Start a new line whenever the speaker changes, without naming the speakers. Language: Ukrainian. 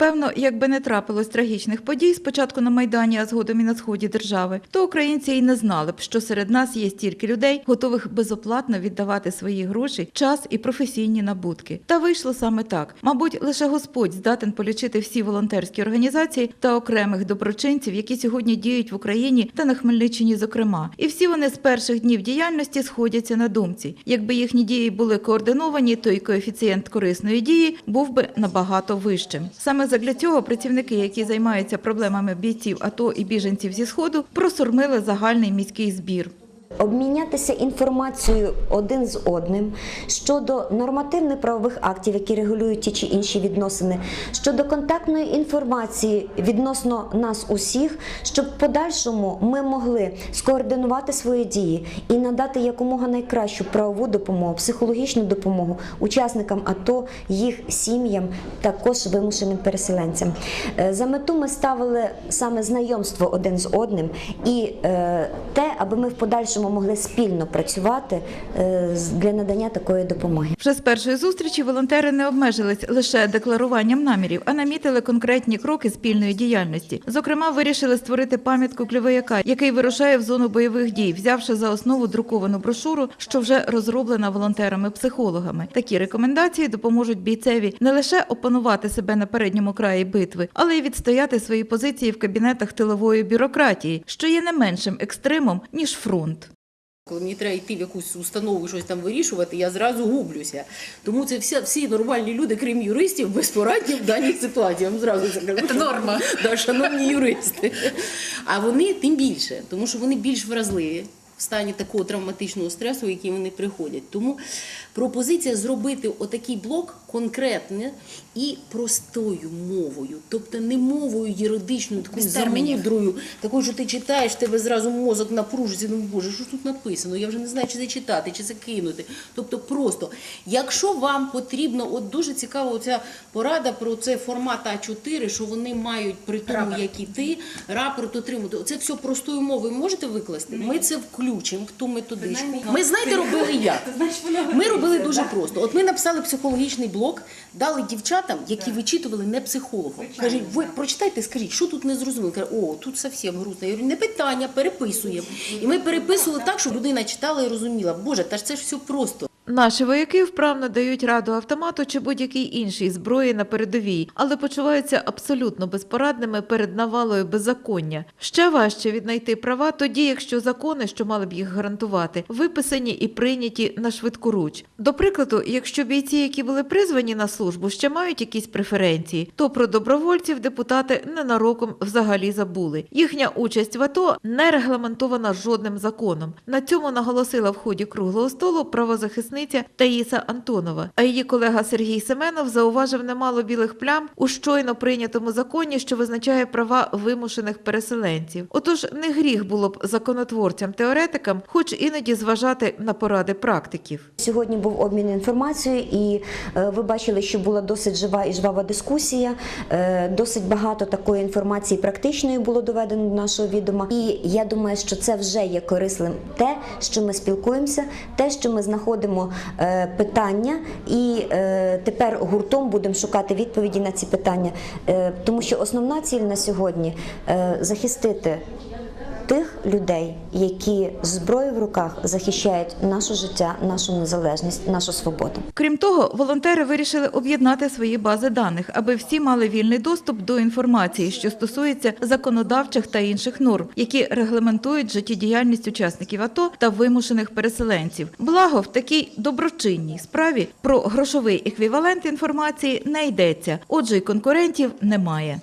Певно, якби не трапилось трагічних подій спочатку на майдані, а згодом і на сході держави, то українці й не знали б, що серед нас є стільки людей, готових безоплатно віддавати свої гроші, час і професійні набутки. Та вийшло саме так. Мабуть, лише Господь здатен полічити всі волонтерські організації та окремих доброчинців, які сьогодні діють в Україні та на Хмельниччині, зокрема. І всі вони з перших днів діяльності сходяться на думці. Якби їхні дії були координовані, то й коефіцієнт корисної дії був би набагато вищим. Саме задля цього працівники, які займаються проблемами бійців АТО і біженців зі сходу, просурмили загальний міський збір.
Обмінятися інформацією один з одним щодо нормативних правових актів, які регулюють ті чи інші відносини, щодо контактної інформації відносно нас усіх, щоб в подальшому ми могли скоординувати свої дії і надати якомога найкращу правову допомогу, психологічну допомогу учасникам АТО, їх сім'ям, також вимушеним переселенцям. Е, За мету ми ставили саме знайомство один з одним і е, те, аби ми в подальшому могли спільно працювати е, для надання такої допомоги.
Вже з першої зустрічі волонтери не обмежились лише декларуванням намірів, а намітили конкретні кроки спільної діяльності. Зокрема, вирішили створити пам'ятку кльовояка, який вирушає в зону бойових дій, взявши за основу друковану брошуру, що вже розроблена волонтерами-психологами. Такі рекомендації допоможуть бійцеві не лише опанувати себе на передньому краї битви, але й відстояти свої позиції в кабінетах тилової бюрократії, що є не меншим екстремом ніж фронт.
Коли мені треба йти в якусь установу щось там вирішувати, я зразу гублюся. Тому це всі, всі нормальні люди, крім юристів, безпорадні в даній ситуації. Я вам зразу це кажу. Це норма. Да, шановні юристи. А вони тим більше, тому що вони більш вразливі в стані такого травматичного стресу, в який вони приходять. Тому пропозиція зробити отакий блок конкретне і простою мовою, тобто не мовою юридичною, такою замудрою, такою, що ти читаєш, тебе зразу мозок напружиться. Ну боже, що тут написано? Я вже не знаю, чи це читати, чи це кинути. Тобто, просто, якщо вам потрібно, от дуже цікава оця порада про це формат А4, що вони мають при тому, як і ти, рапорт отримати. Це все простою мовою можете викласти? Ми це включимо в ту методичку. Ми знаєте, робили як? Ми робили дуже просто. От ми написали психологічний блок, дали дівчатам, які вичитували не психологом. Кажуть, ви прочитайте, скажіть, що тут не зрозуміло. Каже, о, тут зовсім грустно. Я говорю, не питання, переписуємо. І ми переписували так, щоб людина читала і розуміла. Боже, та ж це ж все просто.
Наші вояки вправно дають раду автомату чи будь-якій іншій зброї на передовій, але почуваються абсолютно безпорадними перед навалою беззаконня. Ще важче віднайти права тоді, якщо закони, що мали б їх гарантувати, виписані і прийняті на швидкоруч. До прикладу, якщо бійці, які були призвані на службу, ще мають якісь преференції, то про добровольців депутати ненароком взагалі забули. Їхня участь в АТО не регламентована жодним законом. На цьому наголосила в ході круглого столу правозахисниця Таїса Антонова. А її колега Сергій Семенов зауважив немало білих плям у щойно прийнятому законі, що визначає права вимушених переселенців. Отож, не гріх було б законотворцям-теоретикам, хоч іноді зважати на поради практиків.
Сьогодні був обмін інформацією, і е, ви бачили, що була досить жива і жвава дискусія. Е, досить багато такої інформації практичної було доведено до нашого відома. І я думаю, що це вже є корисним те, що ми спілкуємося, те, що ми знаходимо е, питання, і е, тепер гуртом будемо шукати відповіді на ці питання, Е, тому що основна ціль на сьогодні захистити тих людей, які з зброєю в руках захищають наше життя, нашу незалежність, нашу свободу.
Крім того, волонтери вирішили об'єднати свої бази даних, аби всі мали вільний доступ до інформації, що стосується законодавчих та інших норм, які регламентують життєдіяльність учасників АТО та вимушених переселенців. Благо в такій доброчинній справі про грошовий еквівалент інформації не йдеться, отже, й конкурентів немає.